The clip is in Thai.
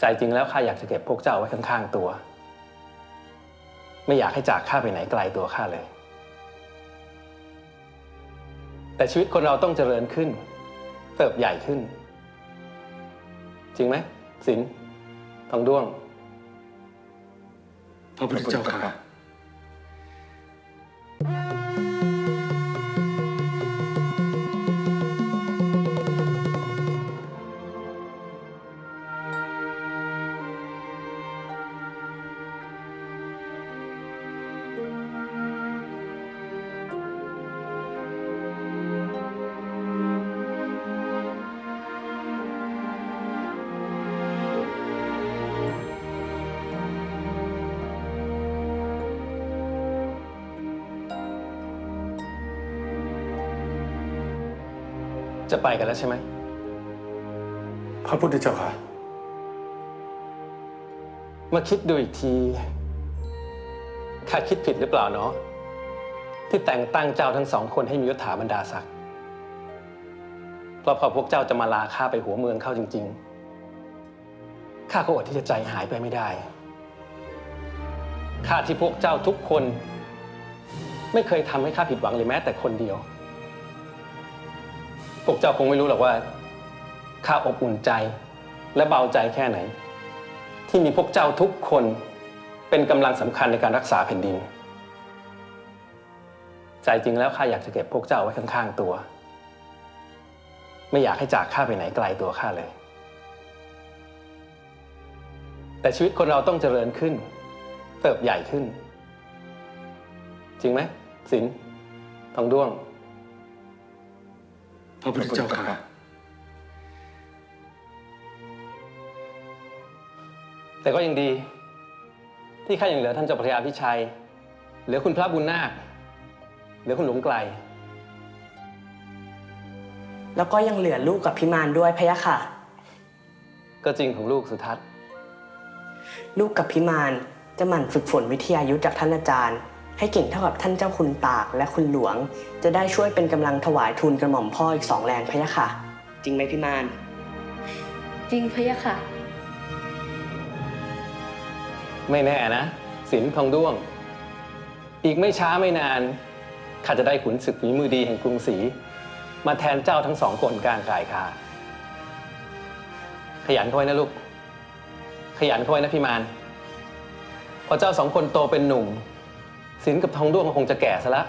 ใจจริงแล้วข้าอยากจะเก็บพวกเจ้าไว้ข้างๆตัว ไม่อยากให้จากข้าไปไหนไกลตัวข้าเลย แต่ชีวิตคนเราต้องเจริญขึ้น เติบใหญ่ขึ้น จริงไหมสินทองด้วง พระพุทธเจ้าค่ะ จะไปกันแล้วใช่ไหม พระพุทธเจ้าค่ะ มาคิดดูอีกที ข้าคิดผิดหรือเปล่าเนาะที่แต่งตั้งเจ้าทั้งสองคนให้มียศถาบรรดาศักดิ์เพราะพอพวกเจ้าจะมาลาข้าไปหัวเมืองเข้าจริง ๆ ข้าก็อดที่จะใจหายไปไม่ได้ ข้าที่พวกเจ้าทุกคน ไม่เคยทำให้ข้าผิดหวังเลยแม้แต่คนเดียว พวกเจ้าคงไม่รู้หรอกว่าข้าอบอุ่นใจและเบาใจแค่ไหน ที่มีพวกเจ้าทุกคนเป็นกำลังสำคัญในการรักษาแผ่นดิน ใจจริงแล้วข้าอยากจะเก็บพวกเจ้าไว้ข้างๆตัว ไม่อยากให้จากข้าไปไหนไกลตัวข้าเลย แต่ชีวิตคนเราต้องเจริญขึ้น เติบใหญ่ขึ้น จริงไหมสินทองด้วง ระพุทธเจ้าค่ะ แต่ก็ยังดี ที่ข้ายังเหลือท่านเจ้าพระยาพิชัย เหลือคุณพระบุญนาค เหลือคุณหลวงไกล แล้วก็ยังเหลือลูกกับพิมานด้วยพะยะค่ะ ก็จริงของลูกสุทัศน์ ลูกกับพิมานจะหมั่นฝึกฝนวิทยายุทธจากท่านอาจารย์ ให้เก่งเท่ากับท่านเจ้าคุณตากและคุณหลวง จะได้ช่วยเป็นกำลังถวายทูลกระหม่อมพ่ออีกสองแรงพะยะค่ะ จริงไหมพิมาน จริงพะยะค่ะ ไม่แน่นะสินทองด้วง อีกไม่ช้าไม่นานข้าจะได้ขุนศึกฝีมือดีแห่งกรุงศรีมาแทนเจ้าทั้งสองคนกลางกายข้าขยันเข้าไว้นะลูก ขยันเข้าไว้นะพี่มานพอเจ้าสองคนโตเป็นหนุ่ม สินกับทองด้วงก็คงจะแก่ซะแล้ว